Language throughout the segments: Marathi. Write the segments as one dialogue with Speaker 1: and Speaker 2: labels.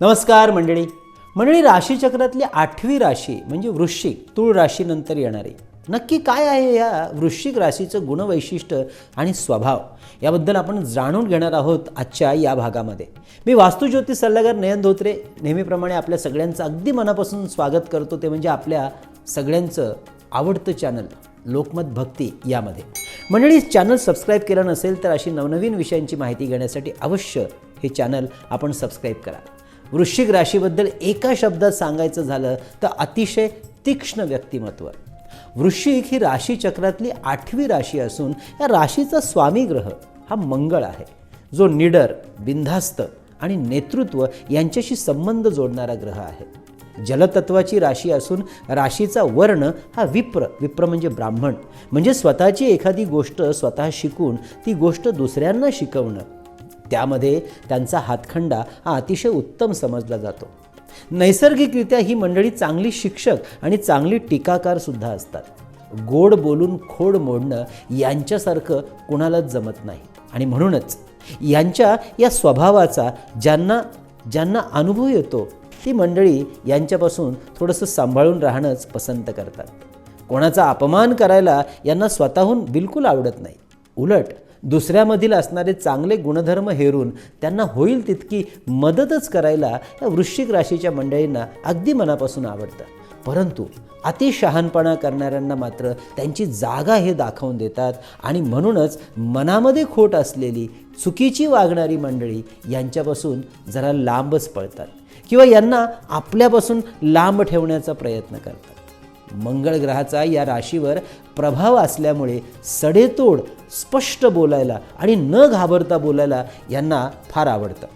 Speaker 1: नमस्कार मंडळी. मंडळी राशीचक्रातली आठवी राशी म्हणजे वृश्चिक तूळ राशीनंतर येणारी. नक्की काय आहे या वृश्चिक राशीचं गुणवैशिष्ट्य आणि स्वभाव याबद्दल आपण जाणून घेणार आहोत आजच्या या भागामध्ये. मी वास्तुज्योतिष सल्लागार नयन धोत्रे. नेहमीप्रमाणे आपल्या सगळ्यांचं अगदी मनापासून स्वागत करतो. ते म्हणजे आपल्या सगळ्यांचं आवडतं चॅनल लोकमत भक्ती यामध्ये. मंडळी चॅनल सबस्क्राईब केलं नसेल तर अशी नवनवीन विषयांची माहिती घेण्यासाठी अवश्य हे चॅनल आपण सबस्क्राईब करा. वृश्चिक राशीबद्दल एका शब्दात सांगायचं झालं तर अतिशय तीक्ष्ण व्यक्तिमत्व. वृश्चिक ही राशी चक्रातली आठवी राशी असून या राशीचा स्वामी ग्रह हा मंगळ आहे. जो निडर बिंधास्त आणि नेतृत्व यांच्याशी संबंध जोडणारा ग्रह आहे. जलतत्वाची राशी असून राशीचा वर्ण हा विप्र विप्र म्हणजे ब्राह्मण. म्हणजे स्वतःची एखादी गोष्ट स्वतः शिकून ती गोष्ट दुसऱ्यांना शिकवणं त्यामध्ये त्यांचा हातखंडा हा अतिशय उत्तम समजला जातो. नैसर्गिकरित्या ही मंडळी चांगली शिक्षक आणि चांगली टीकाकार सुद्धा असतात. गोड बोलून खोड मोडणं यांच्यासारखं कुणालाच जमत नाही. आणि म्हणूनच यांच्या या स्वभावाचा ज्यांना ज्यांना अनुभव येतो ती मंडळी यांच्यापासून थोडंसं सांभाळून राहणंच पसंत करतात. कोणाचा अपमान करायला यांना स्वतःहून बिलकुल आवडत नाही. उलट दुसऱ्यामधील असणारे चांगले गुणधर्म हेरून त्यांना होईल तितकी मदतच करायला या वृश्चिक राशीच्या मंडळींना अगदी मनापासून आवडतं. परंतु अति शहाणपणा करणाऱ्यांना मात्र त्यांची जागा हे दाखवून देतात आणि म्हणूनच मनामध्ये खोट असलेली चुकीची वागणारी मंडळी यांच्यापासून जरा लांबच पळतात किंवा यांना आपल्यापासून लांब ठेवण्याचा प्रयत्न करतात. मंगळ ग्रहाचा या राशीवर प्रभाव असल्यामुळे सडेतोड स्पष्ट बोलायला आणि न घाबरता बोलायला यांना फार आवडतं.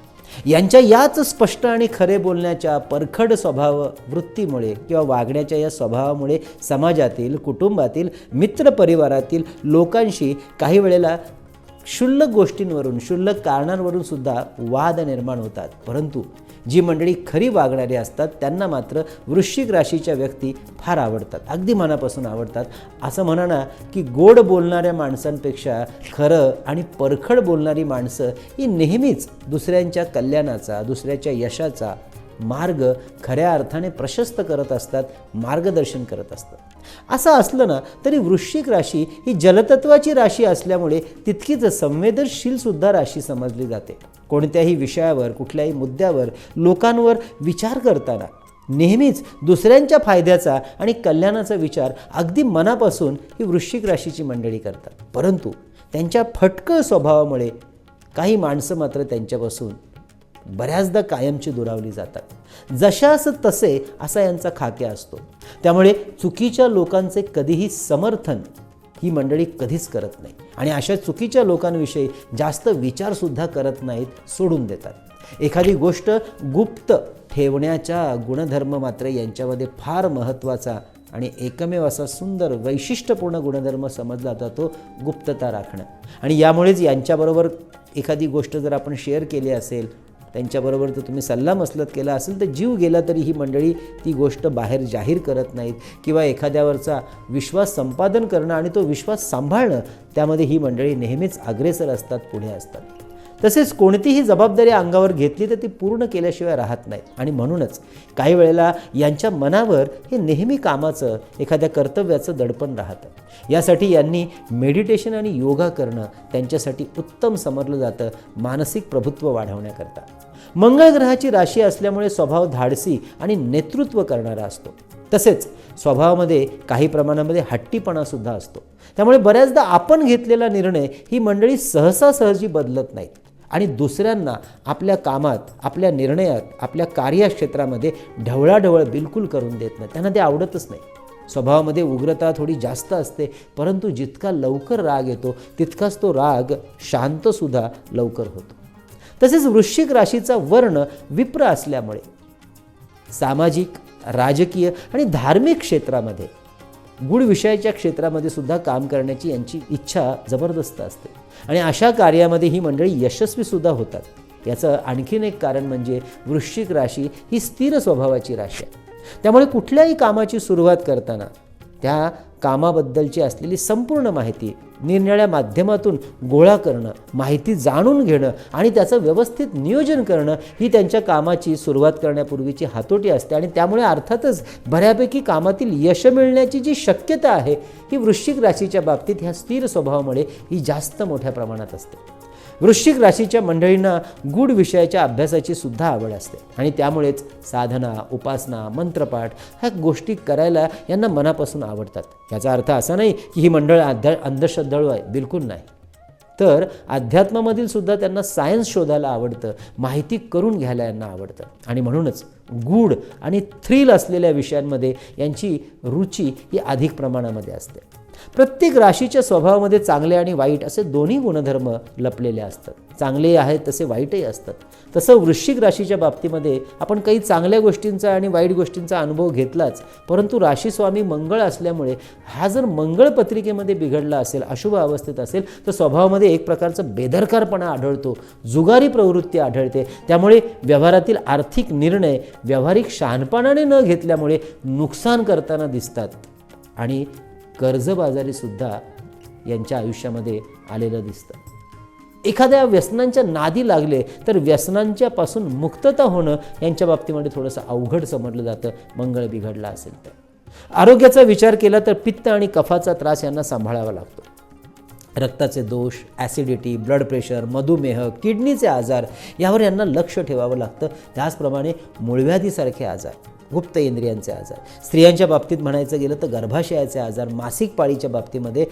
Speaker 1: यांच्या याच स्पष्ट आणि खरे बोलण्याच्या परखड स्वभाव वृत्तीमुळे किंवा वागण्याच्या या स्वभावामुळे समाजातील कुटुंबातील मित्रपरिवारातील लोकांशी काही वेळेला क्षुल्लक गोष्टींवरून क्षुल्लक कारणांवरून सुद्धा वाद निर्माण होतात. परंतु जी मंडळी खरी वागणारी असतात त्यांना मात्र वृश्चिक राशीच्या व्यक्ती फार आवडतात. अगदी मनापासून आवडतात. असं म्हणा ना की गोड बोलणाऱ्या माणसांपेक्षा खरं आणि परखड बोलणारी माणसं ही नेहमीच दुसऱ्यांच्या कल्याणाचा दुसऱ्याच्या यशाचा मार्ग खऱ्या अर्थाने प्रशस्त करत असतात मार्गदर्शन करत असतात. असं असलं ना तरी वृश्चिक राशी ही जलतत्वाची राशी असल्यामुळे तितकीच संवेदनशील सुद्धा राशी समजली जाते. कोणत्याही विषयावर कुठल्याही मुद्द्यावर लोकांवर विचार करताना नेहमीच दुसऱ्यांच्या फायद्याचा आणि कल्याणाचा विचार अगदी मनापासून ही वृश्चिक राशीची मंडळी करतात. परंतु त्यांच्या फटकळ स्वभावामुळे काही माणसं मात्र त्यांच्यापासून बऱ्याचदा कायमची दुरावली जातात. जशास तसे असा यांचा खाक्या असतो. त्यामुळे चुकीच्या लोकांचे कधीही समर्थन ही मंडळी कधीच करत नाही. आणि अशा चुकीच्या लोकांविषयी जास्त विचारसुद्धा करत नाहीत सोडून देतात. एखादी गोष्ट गुप्त ठेवण्याचा गुणधर्म मात्र यांच्यामध्ये फार महत्त्वाचा आणि एकमेव असा सुंदर वैशिष्ट्यपूर्ण गुणधर्म समजला जातो गुप्तता राखणं. आणि यामुळेच यांच्याबरोबर एखादी गोष्ट जर आपण शेअर केली असेल त्यांच्याबरोबर जर तुम्ही सल्लामसलत केला असेल तर जीव गेला तरी ही मंडळी ती गोष्ट बाहेर जाहीर करत नाहीत. किंवा एखाद्यावरचा विश्वास संपादन करणं आणि तो विश्वास सांभाळणं त्यामध्ये ही मंडळी नेहमीच अग्रेसर असतात पुढे असतात. तसेच कोणतीही जबाबदारी अंगावर घेतली तर ती पूर्ण केल्याशिवाय राहत नाही. आणि म्हणूनच काही वेळेला यांच्या मनावर हे नेहमी कामाचं एखाद्या कर्तव्याचं दडपण राहतं. यासाठी यांनी मेडिटेशन आणि योगा करणं त्यांच्यासाठी उत्तम समजलं जातं मानसिक प्रभुत्व वाढवण्याकरता. मंगळ ग्रहाची राशी असल्यामुळे स्वभाव धाडसी आणि नेतृत्व करणारा असतो. तसेच स्वभावामध्ये काही प्रमाणामध्ये हट्टीपणासुद्धा असतो. त्यामुळे बऱ्याचदा आपण घेतलेला निर्णय ही मंडळी सहसा सहजी बदलत नाहीत. आणि दुसऱ्यांना आपल्या कामात आपल्या निर्णयात आपल्या कार्यक्षेत्रामध्ये ढवळाढवळ बिलकुल करून देत नाही त्यांना ते आवडतच नाही. स्वभावामध्ये उग्रता थोडी जास्त असते परंतु जितका लवकर राग येतो तितकाच तो राग शांतसुद्धा लवकर होतो. तसेच वृश्चिक राशीचा वर्ण विप्र असल्यामुळे सामाजिक राजकीय आणि धार्मिक क्षेत्रामध्ये गुढ विषयाच्या क्षेत्रामध्ये सुद्धा काम करण्याची यांची इच्छा जबरदस्त असते. आणि अशा कार्यामध्ये ही मंडळी यशस्वीसुद्धा होतात. याचं आणखीन एक कारण म्हणजे वृश्चिक राशी ही स्थिर स्वभावाची राशी आहे. त्यामुळे कुठल्याही कामाची सुरुवात करताना त्या कामाबद्दलची असलेली संपूर्ण माहिती निरनिळ्या माध्यमातून गोळा करणं माहिती जाणून घेणं आणि त्याचं व्यवस्थित नियोजन करणं ही त्यांच्या कामाची सुरुवात करण्यापूर्वीची हातोटी असते. आणि त्यामुळे अर्थातच बऱ्यापैकी कामातील यश मिळण्याची जी शक्यता आहे ही वृश्चिक राशीच्या बाबतीत ह्या स्थिर स्वभावामुळे ही जास्त मोठ्या प्रमाणात असते. वृश्चिक राशीच्या मंडळींना गूढ विषयाच्या अभ्यासाची सुद्धा आवड असते. आणि त्यामुळेच साधना उपासना मंत्रपाठ ह्या गोष्टी करायला यांना मनापासून आवडतात. याचा अर्थ असा नाही की ही मंडळ अध्या अंधश्रद्धाळू आहे. बिलकुल नाही. तर अध्यात्मामधील सुद्धा त्यांना सायन्स शोधायला आवडतं माहिती करून घ्यायला यांना आवडतं. आणि म्हणूनच गूढ आणि थ्रिल असलेल्या विषयांमध्ये यांची रुची ही अधिक प्रमाणामध्ये असते. प्रत्येक राशीच्या स्वभावामध्ये चांगले आणि वाईट असे दोन्ही गुणधर्म लपलेले असतात. चांगलेही आहेत तसे वाईटही असतात. तसं वृश्चिक राशीच्या बाबतीमध्ये आपण काही चांगल्या गोष्टींचा आणि वाईट गोष्टींचा अनुभव घेतलाच परंतु राशीस्वामी मंगळ असल्यामुळे हा जर मंगळ पत्रिकेमध्ये बिघडला असेल अशुभ अवस्थेत असेल तर स्वभावामध्ये एक प्रकारचं बेदरकारपणा आढळतो जुगारी प्रवृत्ती आढळते. त्यामुळे व्यवहारातील आर्थिक निर्णय व्यावहारिक शहाणपणाने न घेतल्यामुळे नुकसान करताना दिसतात. आणि कर्जबाजारीसुद्धा यांच्या आयुष्यामध्ये आलेलं दिसतं. एखाद्या व्यसनांच्या नादी लागले तर व्यसनांच्यापासून मुक्तता होणं यांच्या बाबतीमध्ये थोडंसं अवघड समजलं जातं मंगळ बिघडला असेल तर. आरोग्याचा विचार केला तर पित्त आणि कफाचा त्रास यांना सांभाळावा लागतो. रक्ताचे दोष ॲसिडिटी ब्लड प्रेशर मधुमेह किडनीचे आजार यावर यांना लक्ष ठेवावं लागतं. त्याचप्रमाणे मूळव्याधीसारखे आजार. गुप्त इंद्रियांचे आजार. स्त्रियांच्या बाबतीत म्हणायचं गेलं तर गर्भाशयाचे आजार मासिक पाळीच्या बाबतीमध्ये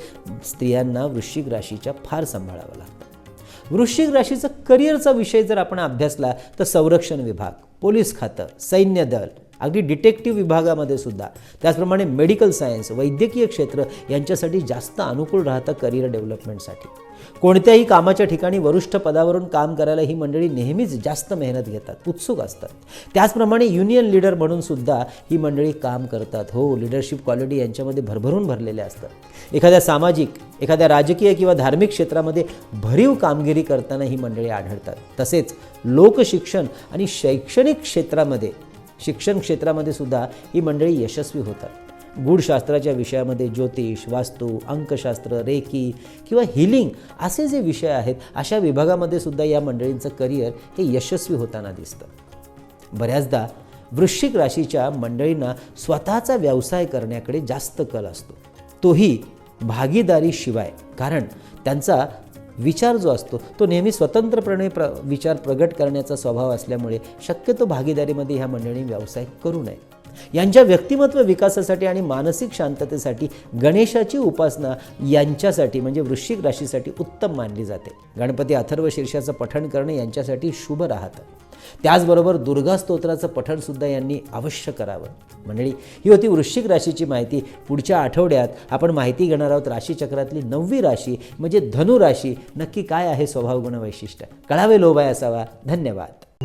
Speaker 1: स्त्रियांना वृश्चिक राशीच्या फार सांभाळावं लागतं. वृश्चिक राशीचं करिअरचा विषय जर आपण अभ्यासला तर संरक्षण विभाग पोलीस खातं सैन्य दल अगदी डिटेक्टिव्ह विभागामध्ये सुद्धा. त्याचप्रमाणे मेडिकल सायन्स वैद्यकीय क्षेत्र यांच्यासाठी जास्त अनुकूल राहतं करिअर डेव्हलपमेंटसाठी. कोणत्याही कामाच्या ठिकाणी वरिष्ठ पदावरून काम करायला ही मंडळी नेहमीच जास्त मेहनत घेतात उत्सुक असतात. त्याचप्रमाणे युनियन लीडर म्हणून सुद्धा ही मंडळी काम करतात. हो लिडरशिप क्वालिटी यांच्यामध्ये भरभरून भरलेल्या असतात. एखाद्या सामाजिक एखाद्या राजकीय किंवा धार्मिक क्षेत्रामध्ये भरीव कामगिरी करताना ही मंडळी आढळतात. तसेच लोकशिक्षण आणि शैक्षणिक क्षेत्रामध्ये शिक्षण क्षेत्रामध्ये सुद्धा ही मंडळी यशस्वी होतात. गूढशास्त्राच्या विषयामध्ये ज्योतिष वास्तू अंकशास्त्र रेकी किंवा हिलिंग असे जे विषय आहेत अशा विभागामध्ये सुद्धा या मंडळींचं करिअर हे यशस्वी होताना दिसतं. बऱ्याचदा वृश्चिक राशीच्या मंडळींना स्वतःचा व्यवसाय करण्याकडे जास्त कल असतो. तोही भागीदारीशिवाय कारण त्यांचा विचार जो असतो तो नेहमी स्वतंत्रपणे प्र विचार प्रगट करण्याचा स्वभाव असल्यामुळे शक्यतो भागीदारीमध्ये ह्या मंडळी व्यवसाय करू नये. यांच्या व्यक्तिमत्व विकासासाठी आणि मानसिक शांततेसाठी गणेशाची उपासना यांच्यासाठी म्हणजे वृश्चिक राशीसाठी उत्तम मानली जाते. गणपती अथर्व शीर्षाचं पठण करणे यांच्यासाठी शुभ राहतं. त्याचबरोबर दुर्गा स्तोत्राचं पठणसुद्धा यांनी अवश्य करावं. मंडळी ही होती वृश्चिक राशीची माहिती. पुढच्या आठवड्यात आपण माहिती घेणार आहोत राशीचक्रातली नववी राशी म्हणजे धनु राशी. नक्की काय आहे स्वभावगुण वैशिष्ट्य? कळावे लोभाय असावा. धन्यवाद.